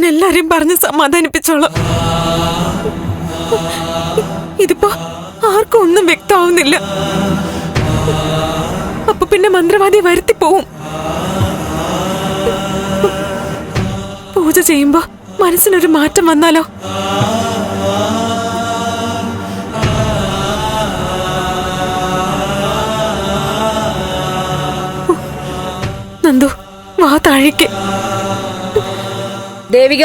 ഞാൻ എല്ലാരെയും പറഞ്ഞ് സമാധാനിപ്പിച്ചോളാം. ഇതിപ്പോ ആർക്കും ഒന്നും വ്യക്തമാവുന്നില്ല. അപ്പൊ പിന്നെ മന്ത്രവാദി വരുത്തി പോവും. പൂജ ചെയ്യുമ്പോ മനസ്സിനൊരു മാറ്റം വന്നാലോ? നന്ദു വാ താഴേക്ക്. ദേവിക?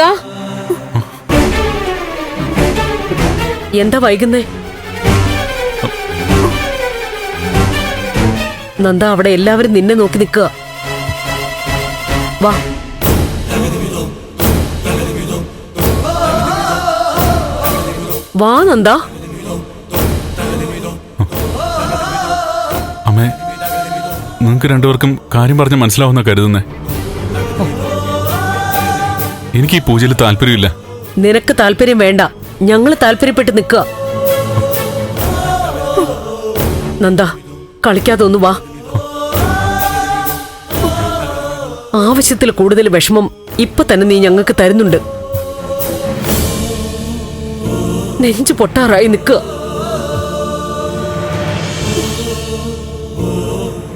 എന്താ വൈകുന്നേ? നന്ദ അവിടെ എല്ലാവരും നിന്നെ നോക്കി നിൽക്കുക. വാ. വാ നന്ദ. അമ്മേ നിങ്ങൾക്ക് രണ്ടുപേർക്കും കാര്യം പറഞ്ഞ് മനസ്സിലാവുന്ന കരുതുന്നേ. എനിക്ക് ഈ പൂജയിൽ താല്പര്യമില്ല. നിനക്ക് താല്പര്യം വേണ്ട. ഞങ്ങൾ താല്പര്യപ്പെട്ട് നിൽക്കുക. നന്ദ കളിക്കാതെ ഒന്ന് വാ. ആവശ്യത്തിൽ കൂടുതൽ വിഷമം ഇപ്പൊ തന്നെ നീ ഞങ്ങൾക്ക് തരുന്നുണ്ട്. നെഞ്ചു പൊട്ടാറായി നിൽക്കുക.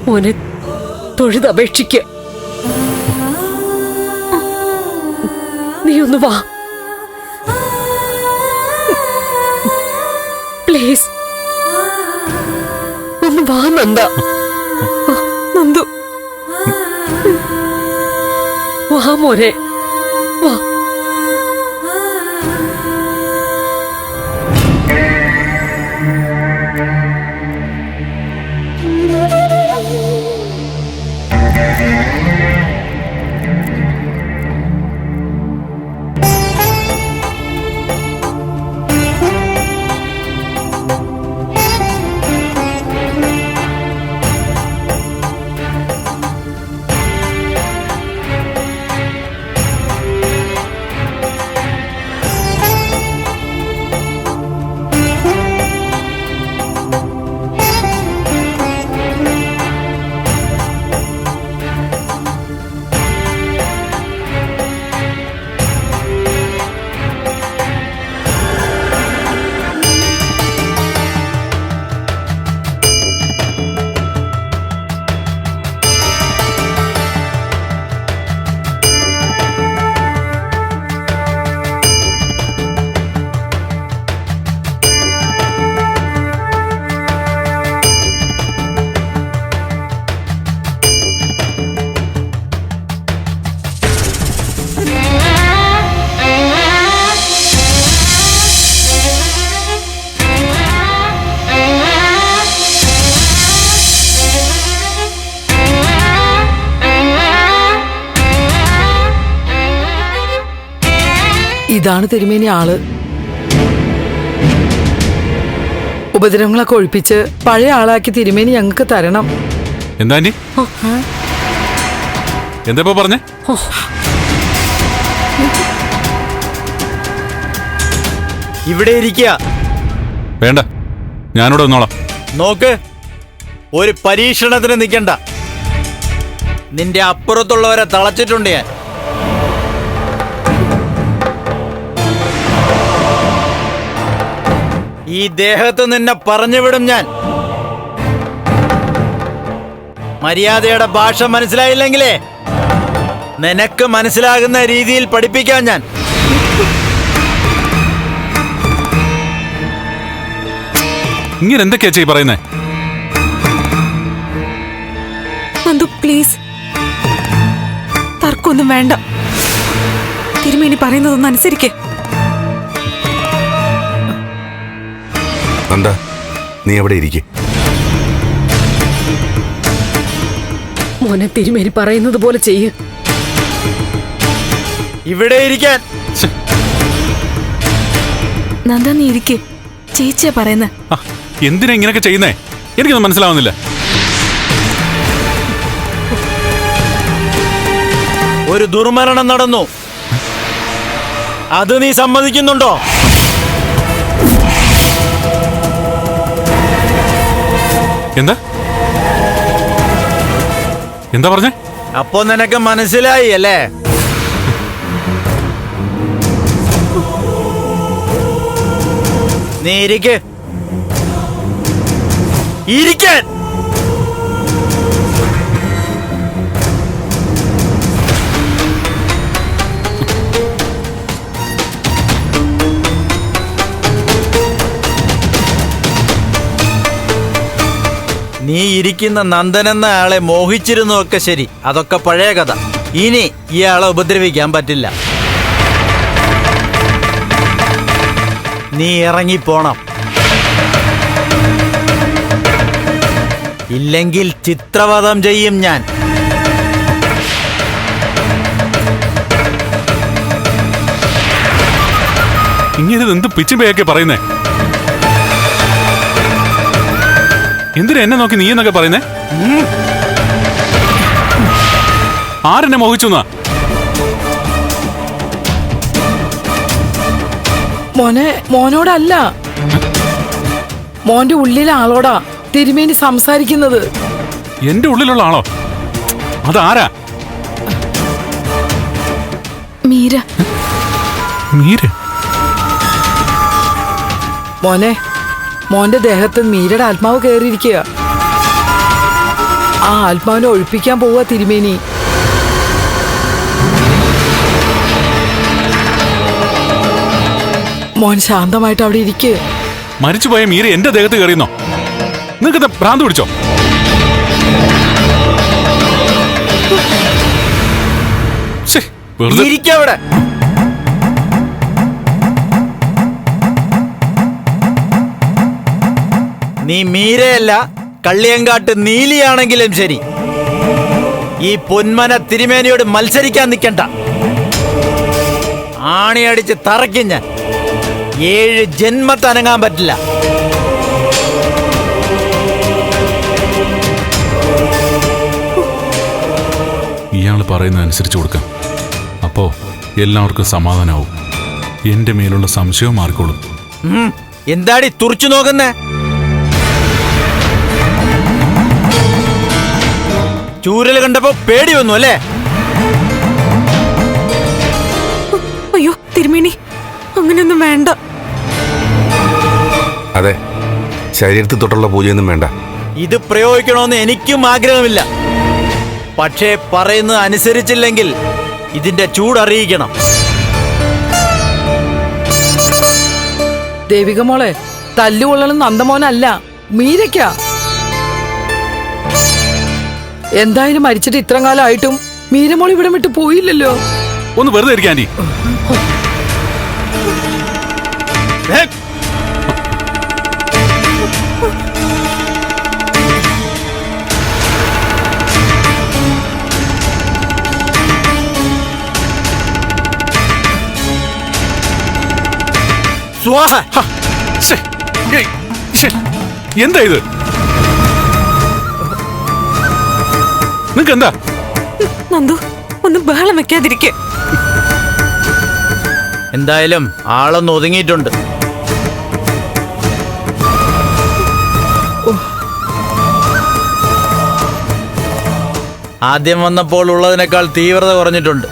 മോനെ തൊഴുതപേക്ഷിക്ക നീ ഒന്ന് വാ. പ്ലീസ് ഒന്ന് വാ നന്ദ. നന്ദു. വാ മോനെ. വാ. ഇതാണ് തിരുമേനി ആൾ. ഉപദ്രവങ്ങളൊക്കെ ഒഴിപ്പിച്ച് പഴയ ആളാക്കി തിരുമേനി ഞങ്ങൾക്ക് തരണം. എന്താ ആന്റി? എന്താ ഇപ്പൊ പറഞ്ഞേ? ഇവിടെ ഇരിക്കുക വേണ്ട. ഞാനിവിടെ വന്നോളാം. നോക്ക്. ഒരു പരീക്ഷണത്തിന് നിൽക്കണ്ട നിന്റെ അപ്പുറത്തുള്ളവരെ തളച്ചിട്ടുണ്ട് ഞാൻ. ഈ ദേഹത്ത് നിന്നെ പറഞ്ഞുവിടും ഞാൻ. മര്യാദയുടെ ഭാഷ മനസ്സിലായില്ലെങ്കിലേ നിനക്ക് മനസ്സിലാകുന്ന രീതിയിൽ പഠിപ്പിക്കാം ഞാൻ. ഇങ്ങനെ എന്തൊക്കെയാ ചെയ് പറയുന്നേ? നന്ദു പ്ലീസ്. തർക്കമൊന്നും വേണ്ട. തിരുമേനി പറയുന്നതൊന്നും അനുസരിക്കേ. നന്ദ നീ എവിടെ ഇരിക്കെ. മോനെ തിരുമേനി പറയുന്നത് പോലെ ചെയ്യ്. ഇവിടെ ഇരിക്കാൻ. നന്ദ നീ ഇരിക്കെ. ചേച്ചിയാ പറയുന്നത് ആ, എന്തിനാ ഇങ്ങനെയൊക്കെ ചെയ്യുന്നേ? എനിക്കൊന്നും മനസ്സിലാവുന്നില്ല. ഒരു ദുർമരണം നടന്നു. അത് നീ സമ്മതിക്കുന്നുണ്ടോ? എന്താ? എന്താ പറഞ്ഞേ? അപ്പൊ നിനക്ക് മനസ്സിലായി അല്ലേ? നീ ഇരിക്കേ. ഇരിക്കാൻ നീ ഇരിക്കുന്ന നന്ദനെന്ന ആളെ മോഹിച്ചിരുന്നു ഒക്കെ ശരി. അതൊക്കെ പഴയ കഥ. ഇനി ഇയാളെ ഉപദ്രവിക്കാൻ പറ്റില്ല. നീ ഇറങ്ങിപ്പോണം ഇല്ലെങ്കിൽ ചിത്രവധം ചെയ്യും ഞാൻ. ഇങ്ങനെ എന്ത് പിച്ചുമ്പയൊക്കെ പറയുന്നേ? എന്തിനാ എന്നെ നോക്കി നീ എന്നൊക്കെ പറയുന്നേ. ആരെന്നെ മോഹിച്ചു മോനെ മോനോടല്ല. മോന്റെ ഉള്ളിലെ ആളോടാ തിരുമേനി സംസാരിക്കുന്നത്. എന്റെ ഉള്ളിലുള്ള ആളോ? അതാരാ? മീര. മീര? മോനെ മോന്റെ ദേഹത്ത് മീരയുടെ ആത്മാവ് കയറിയിരിക്കുക. ആ ആത്മാവിനെ ഒഴിപ്പിക്കാൻ പോവുക തിരുമേനി. മോൻ ശാന്തമായിട്ട് അവിടെ ഇരിക്കുക മരിച്ചുപോയ മീര എന്റെ ദേഹത്ത് കയറിയോ നിങ്ങൾക്ക് ഭ്രാന്ത് പിടിച്ചോ? വെറുതെ ഇരിക്കവിടെ നീ മീരയല്ല കള്ളിയങ്കാട്ട് നീലിയാണെങ്കിലും ശരി. ഈ പൊന്മന തിരുമേനിയോട് മത്സരിക്കാൻ നിൽക്കണ്ട. ആണിയടിച്ച് തറയ്ക്കും ഞാൻ. ഏഴ് ജന്മത്തനങ്ങാൻ പറ്റില്ല. ഇയാൾ പറയുന്നത് അനുസരിച്ച് കൊടുക്കാം. അപ്പോ എല്ലാവർക്കും സമാധാനാവും. എന്റെ മേലുള്ള സംശയവും മാറിക്കോളും. എന്താടി തുറച്ചു നോക്കുന്നേ? ചൂരൽ കണ്ടപ്പോ പേടി വന്നു അല്ലേ? അയ്യോ തിരുമേനി അങ്ങനെയൊന്നും വേണ്ട. അതെ ശരീരത്തിൽ തൊട്ടുള്ള പൂജയൊന്നും വേണ്ട. ഇത് പ്രയോഗിക്കണമെന്ന് എനിക്കും ആഗ്രഹമില്ല. പക്ഷേ പറയുന്നത് അനുസരിച്ചില്ലെങ്കിൽ ഇതിന്റെ ചൂടറിയിക്കണം ദേവിക മോളെ തല്ലുകൊള്ളണം നന്ദമോനല്ല മീരയ്ക്കാ. എന്തായാലും മരിച്ചിട്ട് ഇത്ര കാലമായിട്ടും മീരമോൾ ഇവിടെ വിട്ട് പോയില്ലല്ലോ. ഒന്ന് വെറുതെ ഇരിക്കാൻ എന്താ ഇത്? നിങ്ങക്ക് എന്താ നന്ദു ഒന്ന് ബഹളം വെക്കാതിരിക്കെ. എന്തായാലും ആളൊന്ന് ഒതുങ്ങിയിട്ടുണ്ട്. ആദ്യം വന്നപ്പോൾ ഉള്ളതിനേക്കാൾ തീവ്രത കുറഞ്ഞിട്ടുണ്ട്.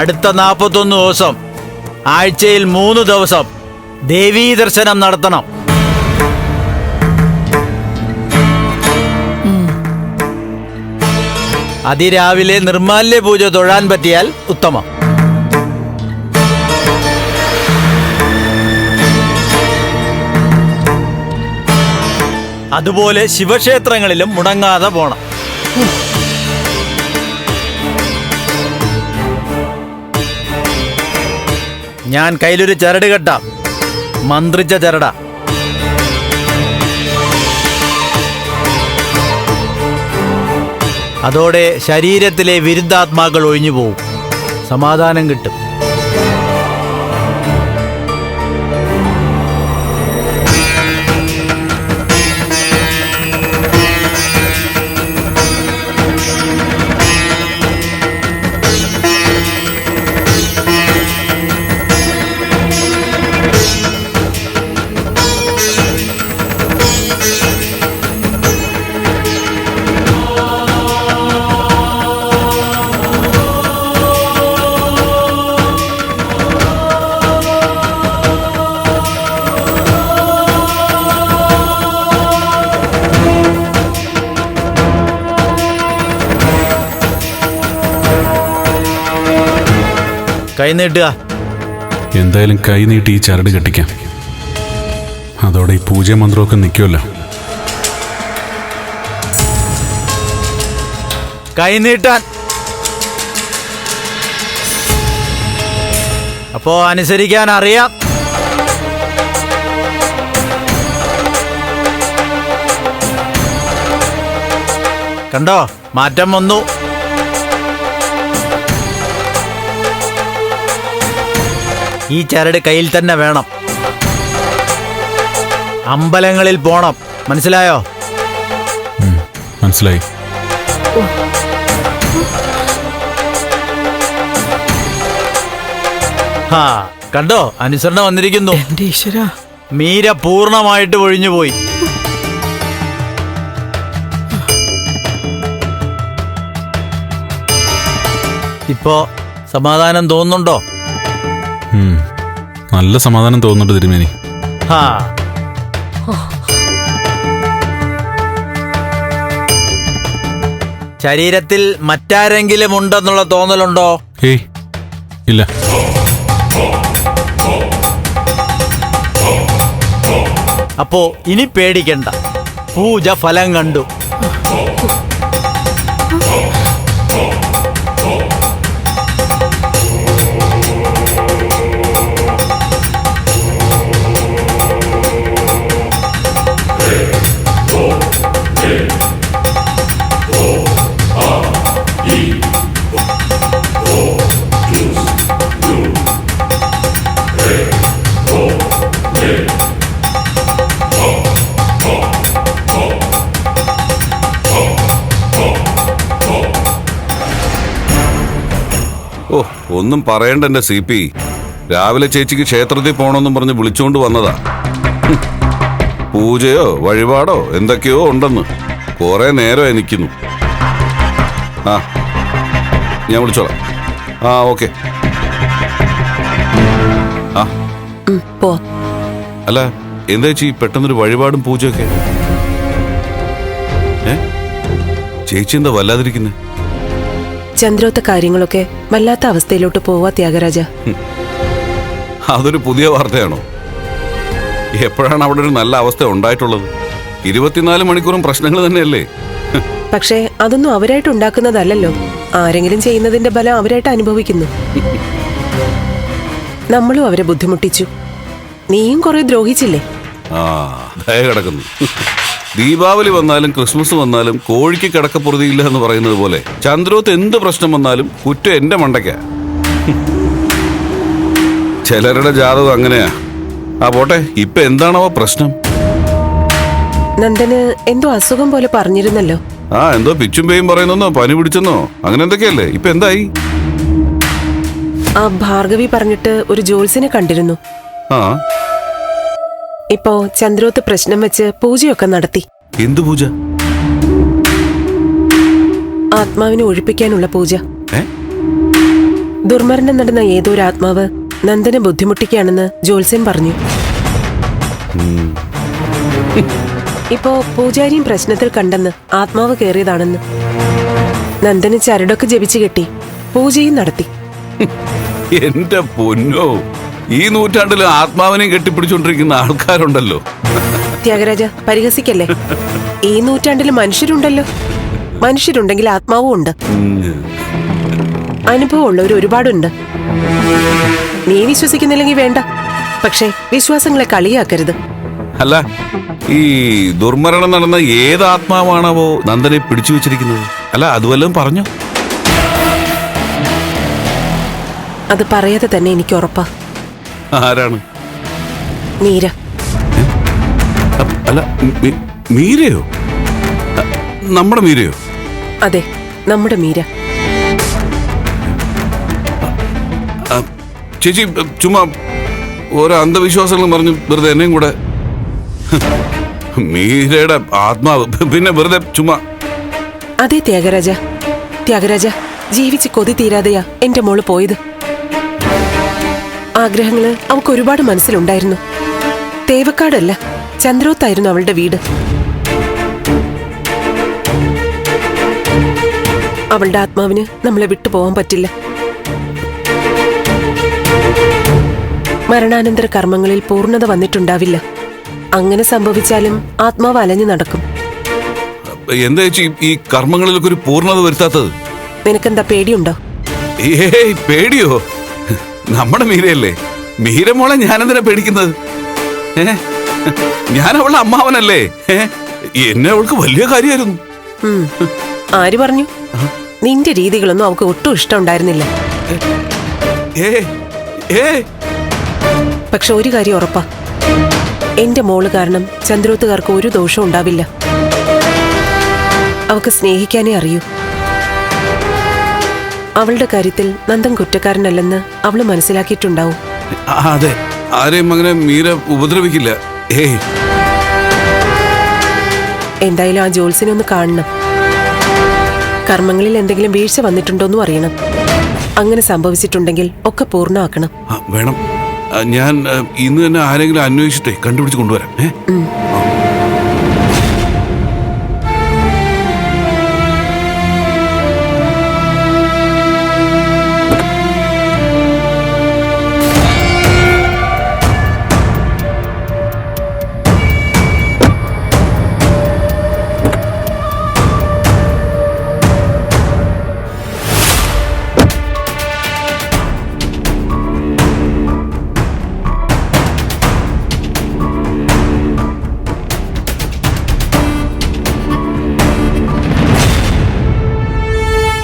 അടുത്ത നാൽപ്പത്തൊന്ന് ദിവസം ആഴ്ചയിൽ മൂന്ന് ദിവസം ദേവീ ദർശനം നടത്തണം അതിരാവിലെ നിർമാല്യ പൂജ തൊഴാൻ പറ്റിയാൽ ഉത്തമം. അതുപോലെ ശിവക്ഷേത്രങ്ങളിലും മുടങ്ങാതെ പോണം. ഞാൻ കയ്യിലൊരു ചരട് കെട്ടാം. മന്ത്രിച്ച ചരട അതോടെ ശരീരത്തിലെ വിരുദ്ധാത്മാക്കൾ ഒഴിഞ്ഞു പോവും സമാധാനം കിട്ടും. കൈ നീട്ടുക എന്തായാലും കൈ നീട്ടി ഈ ചരട് കെട്ടിക്കാം. അതോടെ ഈ പൂജ മന്ത്രമൊക്കെ നിൽക്കുമല്ലോ കൈ നീട്ടാൻ. അപ്പോ അനുസരിക്കാൻ അറിയാം. കണ്ടോ? മാറ്റം വന്നു. ഈ ചരട് കയ്യിൽ തന്നെ വേണം. അമ്പലങ്ങളിൽ പോണം. മനസ്സിലായോ? മനസ്സിലായി. ഹാ കണ്ടോ? അനുസരണ വന്നിരിക്കുന്നു. എന്റെ ഈശ്വര. മീര പൂർണമായിട്ട് ഒഴിഞ്ഞുപോയി. ഇപ്പോ സമാധാനം തോന്നുന്നുണ്ടോ. നല്ല സമാധാനം തോന്നുന്നുണ്ട് തിരുമേനി. ഹാ. ശരീരത്തിൽ മറ്റാരെങ്കിലും ഉണ്ടെന്നുള്ള തോന്നലുണ്ടോ? ഏയ് ഇല്ല. അപ്പോ ഇനി പേടിക്കണ്ട. പൂജ ഫലം കണ്ടു. ഓ ഒന്നും പറയണ്ട എന്റെ സി പി. രാവിലെ ചേച്ചിക്ക് ക്ഷേത്രത്തിൽ പോകണമെന്നും പറഞ്ഞ് വിളിച്ചുകൊണ്ട് വന്നതാ. പൂജയോ വഴിപാടോ എന്തൊക്കെയോ ഉണ്ടെന്ന് കുറെ നേരം എനിക്കുന്നു ആ ഞാൻ വിളിച്ചോളാം. ആ ഓക്കെ. ആ. പോ. അല്ല എന്താ ചേച്ചി പെട്ടെന്നൊരു വഴിപാടും പൂജയൊക്കെ? ഏ? ചേച്ചി എന്താ വല്ലാതിരിക്കുന്നേ? ചന്ദ്രോത്ത കാര്യങ്ങളൊക്കെ വല്ലാത്ത അവസ്ഥയിലോട്ട് പോവാ ത്യാഗരാജ. അതൊരു പുതിയ വാർത്തയാണോ? എപ്പോഴാണ് അവിടെ ഒരു നല്ല അവസ്ഥ ഉണ്ടായിട്ടുള്ളത്? ഇരുപത്തിനാല് മണിക്കൂറും പ്രശ്നങ്ങൾ തന്നെയല്ലേ? പക്ഷേ അതൊന്നും അവരായിട്ട് ഉണ്ടാക്കുന്നതല്ലല്ലോ. ആരെങ്കിലും ചെയ്യുന്നതിന്റെ ബലം അവരായിട്ട് അനുഭവിക്കുന്നു. നമ്മളും അവരെ ബുദ്ധിമുട്ടിച്ചു. നീയും കുറെ ദ്രോഹിച്ചില്ലേ? ആ ദയ കിടക്കുന്നു. ദീപാവലി വന്നാലും ക്രിസ്മസ് വന്നാലും കോഴിക്ക് കിടക്കപ്പുറതിയില്ല എന്ന് പറയുന്നത് പോലെ ചന്ദ്രോത്ത് എന്ത് പ്രശ്നം വന്നാലും കുറ്റം എന്റെ മണ്ടയ്ക്ക. ചിലരുടെ ജാതകം അങ്ങനെയാ. ആ പോട്ടെ ഇപ്പൊ എന്താണോ പ്രശ്നം? നന്ദന് എന്തോ അസുഖം പോലെ പറഞ്ഞിരുന്നല്ലോ. ആ എന്തോ പിച്ചും പേയും പറയുന്നോ പനി പിടിച്ചെന്നോ അങ്ങനെ എന്തൊക്കെയല്ലേ? ഇപ്പൊ എന്തായി? ആ ഭാർഗവി പറഞ്ഞിട്ട് ഒരു ജോൽസിനെ കണ്ടിരുന്നു. ആ. ഇപ്പോ ചന്ദ്രോത്ത് പ്രശ്നം വെച്ച് പൂജയൊക്കെ നടത്തി. എന്തു പൂജ? ആത്മാവിനെ ഒഴിപ്പിക്കാനുള്ള പൂജ. ദുർമരണം നടന്ന ഏതോ ഒരു ആത്മാവ് നന്ദനെ ബുദ്ധിമുട്ടിക്കുകയാണെന്ന് ജോത്സ്യൻ പറഞ്ഞു. ഇപ്പോ പൂജാരിയും പ്രശ്നത്തിൽ കണ്ടെന്ന് ആത്മാവ് കയറിയതാണെന്ന്. നന്ദന് ചരടൊക്കെ ജപിച്ചു കെട്ടി പൂജയും നടത്തി. എന്റെ പൊന്നോ. ഈ നൂറ്റാണ്ടിൽ ആത്മാവിനെ കെട്ടിപ്പിടിച്ചോണ്ടിരിക്കുന്ന ആൾക്കാരുണ്ടല്ലോ. ത്യാഗരാജ പരിഹസിക്കല്ലേ? ഈ നൂറ്റാണ്ടിൽ മനുഷ്യരുണ്ടല്ലോ. മനുഷ്യരുണ്ടെങ്കിൽ ആത്മാവും ഉണ്ട്. അനുഭവമുള്ളവർ ഒരുപാടുണ്ട്. നീ വിശ്വസിക്കുന്നില്ലെങ്കിൽ വേണ്ട. പക്ഷേ വിശ്വാസങ്ങളെ കളിയാക്കരുത്. അല്ല ഈ ദുർമരണം നടന്ന ഏത് ആത്മാവാണാവോ നന്ദനെ പിടിച്ചു വെച്ചിരിക്കുന്നത്? അല്ല അത് പറഞ്ഞു പറഞ്ഞോ? അത് പറയാതെ തന്നെ എനിക്ക് ഉറപ്പാ. ആരാണ്? നീര. അല്ല മീ- മീരയോ? അ, നമ്മുടെ മീരയോ? അതെ നമ്മുടെ മീര. ചേച്ചി ചുമ്മാ ഓരോ അന്ധവിശ്വാസങ്ങളും പറഞ്ഞു വെറുതെ എന്നെയും കൂടെ. മീരയുടെ ആത്മാവ് പിന്നെ വെറുതെ ചുമ്മാ. അതെ ത്യാഗരാജ. ത്യാഗരാജ ജീവിച്ച് കൊതി തീരാതെയാ എന്റെ മോൾ പോയത്. ആഗ്രഹങ്ങൾ അവൾക്ക് ഒരുപാട് മനസ്സിലുണ്ടായിരുന്നു. തേവക്കാടല്ല ചന്ദ്രോത്തായിരുന്നു അവളുടെ വീട്. അവളുടെ ആത്മാവിന് നമ്മളെ വിട്ടു പോകാൻ പറ്റില്ല. മരണാനന്തര കർമ്മങ്ങളിൽ പൂർണത വന്നിട്ടുണ്ടാവില്ല. അങ്ങനെ സംഭവിച്ചാലും ആത്മാവ് അലഞ്ഞു നടക്കും. എന്താ ചേച്ചി ഈ കർമ്മങ്ങളിലൊക്കെ ഒരു പൂർണത വരുത്താത്തത്? നിനക്കെന്താ പേടിയുണ്ടോ? പേടിയോ? നമ്മുടെ മീരയല്ലേ? മീര മോളെ ഞാനെന്തിനാ പേടിക്കുന്നത്? ഏ? ഞാൻ അവളുടെ അമ്മാവനല്ലേ? ഏ? എന്നെ അവൾക്ക് വലിയ കാര്യമായിരുന്നു. ഉം. ആര് പറഞ്ഞു? നിന്റെ രീതികളൊന്നും അവൾക്ക് ഒട്ടും ഇഷ്ടമുണ്ടായിരുന്നില്ല. ഏ? ഏ? പക്ഷെ ഒരു കാര്യം ഉറപ്പാ. എന്റെ മോൾ കാരണം ചന്ദ്രോത്തുകാർക്ക് ഒരു ദോഷവും ഉണ്ടാവില്ല. അവക്ക് സ്നേഹിക്കാനേ അറിയൂ. അവളുടെ കാര്യത്തിൽ നന്ദൻ കുറ്റക്കാരനല്ലെന്ന് അവൾ മനസ്സിലാക്കിയിട്ടുണ്ടാവും. അതെ. ആരെയും അങ്ങനെ മീര ഉപദ്രവിക്കില്ല. ഏയ്. എന്തായാലും ആ ജോത്സിനെ ഒന്ന് കാണണം. കർമ്മങ്ങളിൽ എന്തെങ്കിലും വീഴ്ച വന്നിട്ടുണ്ടോന്നും അറിയണം. അങ്ങനെ സംഭവിച്ചിട്ടുണ്ടെങ്കിൽ ഒക്കെ പൂർണമാക്കണം. ആ, വേണം. ഞാൻ ഇന്ന് തന്നെ ആരെങ്കിലും അന്വേഷിച്ചിട്ടേ കണ്ടുപിടിച്ച് കൊണ്ടുവരാം. ഏ?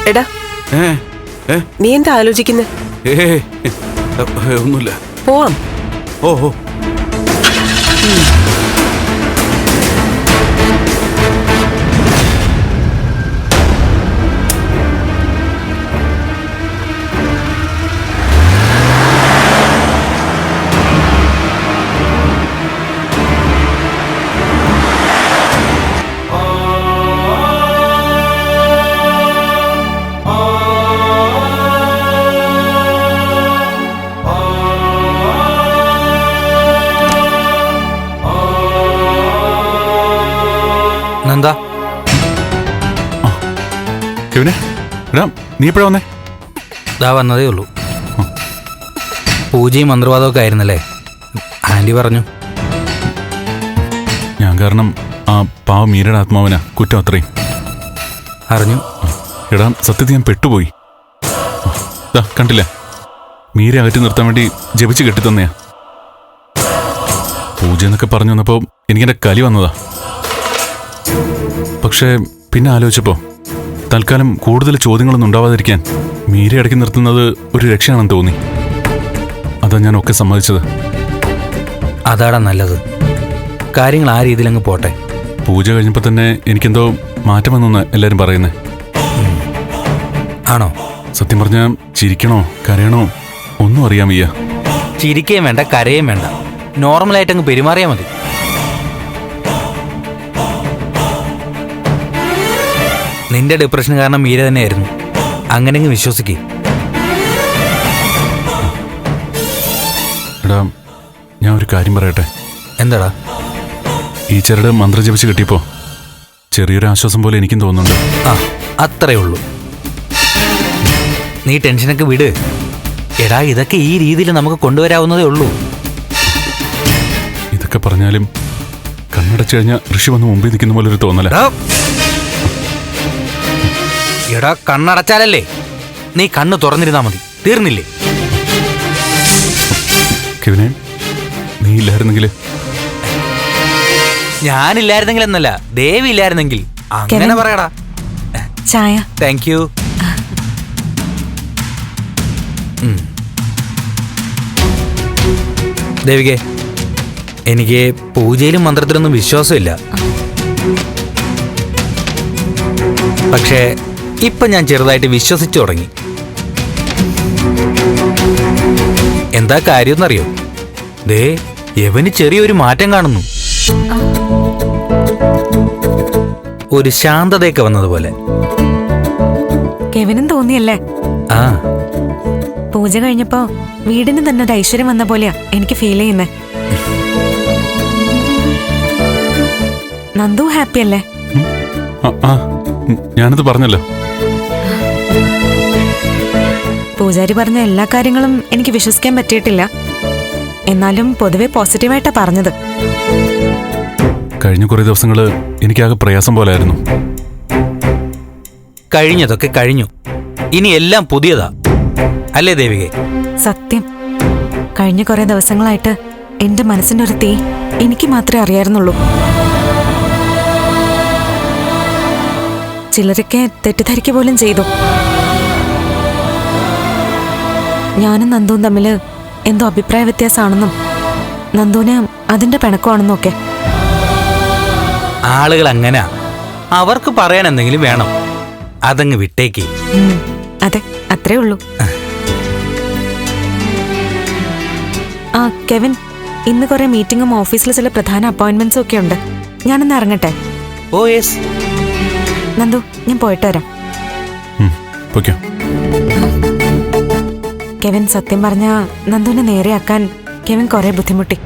എടാ. നീ എന്താ ആലോചിക്കുന്നേ? ഒന്നുമില്ല. പോവാം. ഓ ഓ. നന്ദ കെവിനെ എടാ നീ എപ്പോഴാ വന്നേ? ഇതാ വന്നതേ ഉള്ളൂ. പൂജയും മന്ത്രവാദമൊക്കെ ആയിരുന്നല്ലേ? ആന്റി പറഞ്ഞു. ഞാൻ കാരണം ആ പാവ മീരയുടെ ആത്മാവിനാ കുറ്റം അത്രയും. അറിഞ്ഞു. എടാ സത്യത്തിൽ ഞാൻ പെട്ടുപോയി. ദാ കണ്ടില്ല. മീര അകറ്റി നിർത്താൻ വേണ്ടി ജപിച്ച് കെട്ടിത്തന്നെയാ. പൂജ എന്നൊക്കെ പറഞ്ഞു വന്നപ്പോ എനിക്കെന്റെ കലി വന്നതാ. പക്ഷേ പിന്നെ ആലോചിച്ചപ്പോ തൽക്കാലം കൂടുതൽ ചോദ്യങ്ങളൊന്നും ഉണ്ടാവാതിരിക്കാൻ മീര ഇടയ്ക്ക് നിർത്തുന്നത് ഒരു രക്ഷയാണെന്ന് തോന്നി. അതാ ഞാൻ ഒക്കെ സമ്മതിച്ചത്. അതാടാ നല്ലത്. കാര്യങ്ങൾ ആ രീതിയിൽ അങ്ങ് പോട്ടെ. പൂജ കഴിഞ്ഞപ്പോൾ തന്നെ എനിക്കെന്തോ മാറ്റം വന്നെന്ന് എല്ലാരും പറയുന്നേ. ആണോ? സത്യം പറഞ്ഞാൽ ചിരിക്കണോ കരയണോ ഒന്നും അറിയാൻ വയ്യ. ചിരിക്കുകയും വേണ്ട കരയും വേണ്ട. നോർമലായിട്ട് അങ്ങ് പെരുമാറിയാൽ മതി. നിന്റെ ഡിപ്രഷൻ കാരണം മീര തന്നെയായിരുന്നു. അങ്ങനെ അങ്ങ് വിശ്വസിക്കേ. എടാ ഞാൻ ഒരു കാര്യം പറയട്ടെ? എന്താടാ? ഈ ചെറുടെ മന്ത്രജപിച്ച് കിട്ടിയപ്പോ ചെറിയൊരു ആശ്വാസം പോലെ എനിക്കും തോന്നുന്നുണ്ട്. ആ അത്രേ ഉള്ളൂ. നീ ടെൻഷനൊക്കെ വിട്. എടാ ഇതൊക്കെ ഈ രീതിയിൽ നമുക്ക് കൊണ്ടുവരാവുന്നതേ ഉള്ളൂ. ഇതൊക്കെ പറഞ്ഞാലും കണ്ണടച്ചു കഴിഞ്ഞാൽ ഋഷി വന്ന് മുമ്പിൽ നിൽക്കുന്ന പോലെ ഒരു തോന്നല. എടാ കണ്ണടച്ചാലല്ലേ? നീ കണ്ണ് തുറന്നിരുന്നാ മതി. തീർന്നില്ലേ? കെവിനെ നീ ഇല്ലായിരുന്നെങ്കിൽ ഞാനില്ലായിരുന്നെങ്കിൽ എന്നല്ല ദേവി ഇല്ലായിരുന്നെങ്കിൽ. അങ്ങനെ കെവിൻ. പറയടാ. ചായ. Thank you. ദേവികെ എനിക്ക് പൂജയിലും മന്ത്രത്തിലൊന്നും വിശ്വാസമില്ല. പക്ഷേ ഇപ്പൊ ഞാൻ ചെറുതായിട്ട് വിശ്വസിച്ചു തുടങ്ങി. എന്താ കാര്യമെന്നറിയോ? ദേ യവന് ചെറിയൊരു മാറ്റം കാണുന്നു. ഒരു ശാന്തതയൊക്കെ വന്നതുപോലെ. കെവിനും തോന്നിയല്ലേ? ആ. പൂജ കഴിഞ്ഞപ്പോ വീടിന് തന്നെ ഒരു ഐശ്വര്യം വന്ന പോലെയാ എനിക്ക് ഫീൽ ചെയ്യുന്നേ. നന്ദു ഹാപ്പി അല്ലേ? ഞാനത് പറഞ്ഞല്ലോ. പൂജാരി പറഞ്ഞ എല്ലാ കാര്യങ്ങളും എനിക്ക് വിശ്വസിക്കാൻ പറ്റിയിട്ടില്ല. എന്നാലും പൊതുവെ പോസിറ്റീവായിട്ടാ പറഞ്ഞത്. കഴിഞ്ഞ കുറേ ദിവസങ്ങൾ എനിക്കാകെ പ്രയാസം പോലായിരുന്നു. കഴിഞ്ഞതൊക്കെ കഴിഞ്ഞു. ഇനി എല്ലാം പുതിയതാ. അല്ലേ ദേവികെ? സത്യം. കഴിഞ്ഞ കുറേ ദിവസങ്ങളായിട്ട് എന്റെ മനസ്സിന്റെ ഒരു തീ എനിക്ക് മാത്രമേ അറിയായിരുന്നുള്ളൂ. ചിലരൊക്കെ തെറ്റിദ്ധരിക്കുക പോലും ചെയ്തു. ഞാനും നന്ദുവും തമ്മിൽ എന്തോ അഭിപ്രായ വ്യത്യാസമാണെന്നും നന്ദുവിന് അതിന്റെ പിണക്കമാണെന്നും ഒക്കെ. ആളുകൾ അങ്ങനെ. അവർക്ക് പറയാൻ എന്തെങ്കിലും വേണം. അതങ്ങ് വിട്ടേക്ക്. അതെ അത്രേ ഉള്ളൂ. ആ. കെവിൻ ഇന്ന് കുറെ മീറ്റിംഗും ഓഫീസിലെ ചില പ്രധാന അപ്പോയിന്റ്മെന്റ്സും ഒക്കെ ഉണ്ട്. ഞാനൊന്ന് ഇറങ്ങട്ടെ? ഓ യെസ്. നന്ദു ഞാൻ പോയിട്ട് വരാം. ഓക്കെ പൊയ്ക്കോ. കെവിൻ സത്യം പറഞ്ഞ നന്ദുവിനെ നേരെയാക്കാൻ കെവിൻ കുറെ ബുദ്ധിമുട്ടി.